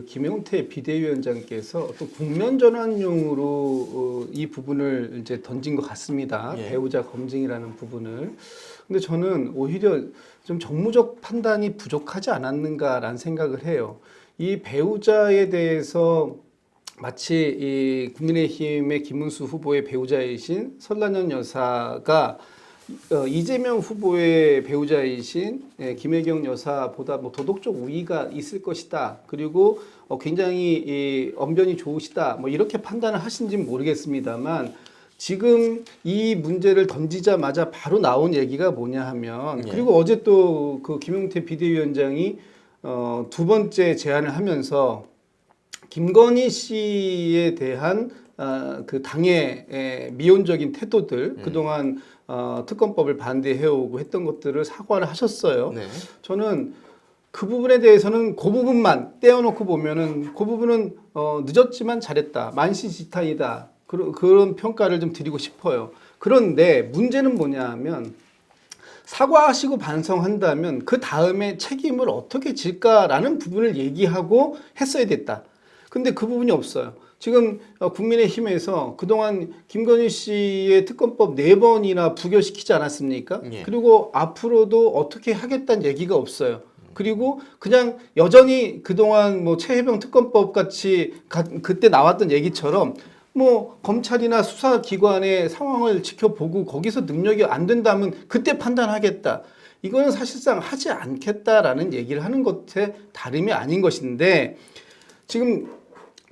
그 김용태 비대위원장께서 또 국면 전환용으로 어, 이 부분을 이제 던진 것 같습니다. 예. 배우자 검증이라는 부분을. 근데 저는 오히려 좀 정무적 판단이 부족하지 않았는가라는 생각을 해요. 이 배우자에 대해서 마치 이 국민의힘의 김문수 후보의 배우자이신 설란현 여사가 어, 이재명 후보의 배우자이신 예, 김혜경 여사보다 뭐 도덕적 우위가 있을 것이다. 그리고 어, 굉장히 이 언변이 좋으시다. 뭐 이렇게 판단을 하신지는 모르겠습니다만 지금 이 문제를 던지자마자 바로 나온 얘기가 뭐냐 하면 예. 그리고 어제 또 그 김용태 비대위원장이 어, 두 번째 제안을 하면서 김건희 씨에 대한 어, 그 당의 에, 미온적인 태도들 그동안 어, 특검법을 반대해오고 했던 것들을 사과를 하셨어요. 네. 저는 그 부분에 대해서는 그 부분만 떼어놓고 보면은 그 부분은 어, 늦었지만 잘했다. 만시지탄이다. 그런, 그런 평가를 좀 드리고 싶어요. 그런데 문제는 뭐냐 하면 사과하시고 반성한다면 그 다음에 책임을 어떻게 질까라는 부분을 얘기하고 했어야 됐다. 근데 그 부분이 없어요. 지금 어, 국민의힘에서 그동안 김건희 씨의 특검법 네 번이나 부결시키지 않았습니까? 예. 그리고 앞으로도 어떻게 하겠다는 얘기가 없어요. 그리고 그냥 여전히 그동안 뭐 최혜병 특검법 같이 가- 그때 나왔던 얘기처럼 뭐 검찰이나 수사기관의 상황을 지켜보고 거기서 능력이 안 된다면 그때 판단하겠다. 이거는 사실상 하지 않겠다라는 얘기를 하는 것에 다름이 아닌 것인데 지금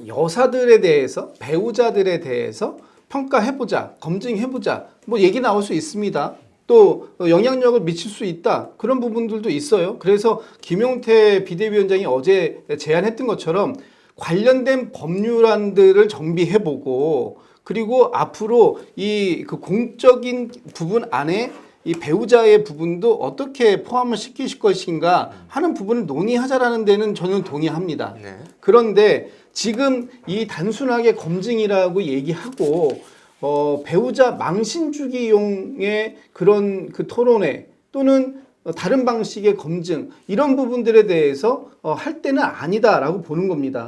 여사들에 대해서 배우자들에 대해서 평가해보자, 검증해보자, 뭐 얘기 나올 수 있습니다. 또 영향력을 미칠 수 있다. 그런 부분들도 있어요. 그래서 김용태 비대위원장이 어제 제안했던 것처럼 관련된 법률안들을 정비해보고 그리고 앞으로 이 그 공적인 부분 안에 이 배우자의 부분도 어떻게 포함을 시키실 것인가 하는 부분을 논의하자라는 데는 저는 동의합니다. 네. 그런데 지금 이 단순하게 검증이라고 얘기하고 어, 배우자 망신 주기용의 그런 그 토론회 또는 어, 다른 방식의 검증 이런 부분들에 대해서 어, 할 때는 아니다라고 보는 겁니다.